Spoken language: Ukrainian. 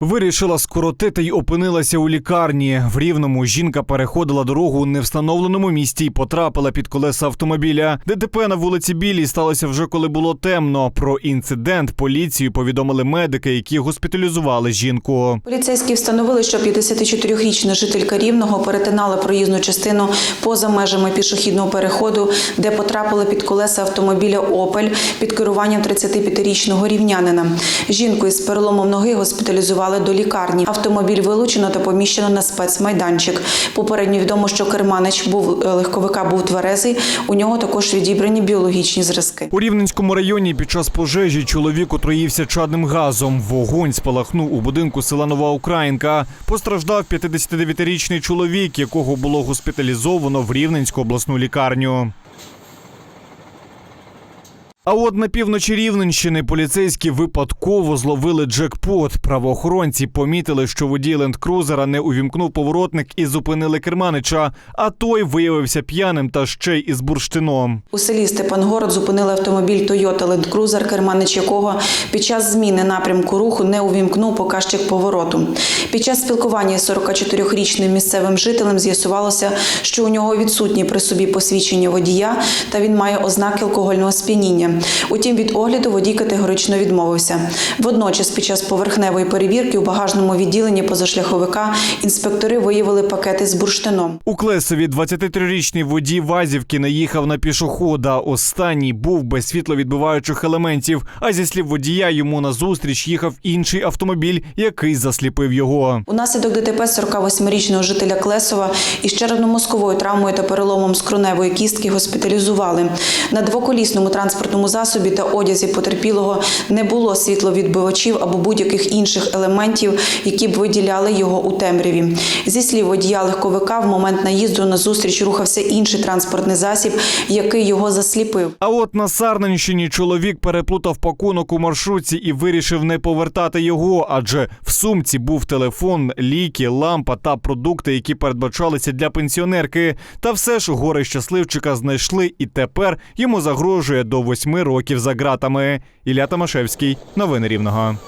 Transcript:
Вирішила скоротити й опинилася у лікарні. В рівному жінка переходила дорогу у невстановленому місті і потрапила під колеса автомобіля. ДТП на вулиці Білій сталося вже коли було темно. Про інцидент поліцію повідомили медики, які госпіталізували жінку. Поліцейські встановили, що 54-річна жителька Рівного перетинала проїзну частину поза межами пішохідного переходу, де потрапили під колеса автомобіля «Опель» під керуванням 35-річного рівнянина. Жінку із переломом ноги госпіталізували до лікарні. Автомобіль вилучено та поміщено на спецмайданчик. Попередньо відомо, що керманич був е, легковика був тверезий. У нього також відібрані біологічні зразки. У Рівненському районі під час пожежі чоловік отруївся чадним газом. Вогонь спалахнув у будинку села Нова Українка. Постраждав 59-річний чоловік, якого було госпіталізовано в Рівненську обласну лікарню. А от на півночі Рівненщини поліцейські випадково зловили джекпот. Правоохоронці помітили, що водій лендкрузера не увімкнув поворотник і зупинили керманича, а той виявився п'яним та ще й із бурштином. У селі Степангород зупинили автомобіль Toyota Land Cruiser, керманич якого під час зміни напрямку руху не увімкнув показчик повороту. Під час спілкування з 44-річним місцевим жителем з'ясувалося, що у нього відсутні при собі посвідчення водія та він має ознаки алкогольного сп'яніння. Утім, від огляду водій категорично відмовився. Водночас, під час поверхневої перевірки у багажному відділенні позашляховика інспектори виявили пакети з бурштином. У Клесові 23-річний водій Вазівки наїхав на пішохода. Останній був без світловідбиваючих елементів. А зі слів водія йому назустріч їхав інший автомобіль, який засліпив його. Унаслідок ДТП 48-річного жителя Клесова із черепно-мозковою травмою та переломом скроневої кістки госпіталізували. На двоколісному транспортному засобі та одязі потерпілого не було світловідбивачів або будь-яких інших елементів, які б виділяли його у темряві. Зі слів водія легковика, в момент наїзду на зустріч рухався інший транспортний засіб, який його засліпив. А от на Сарненщині чоловік переплутав пакунок у маршрутці і вирішив не повертати його, адже в сумці був телефон, ліки, лампа та продукти, які передбачалися для пенсіонерки. Та все ж горе щасливчика знайшли, і тепер йому загрожує до восьми років за ґратами. Ілля Томашевський, новини Рівного.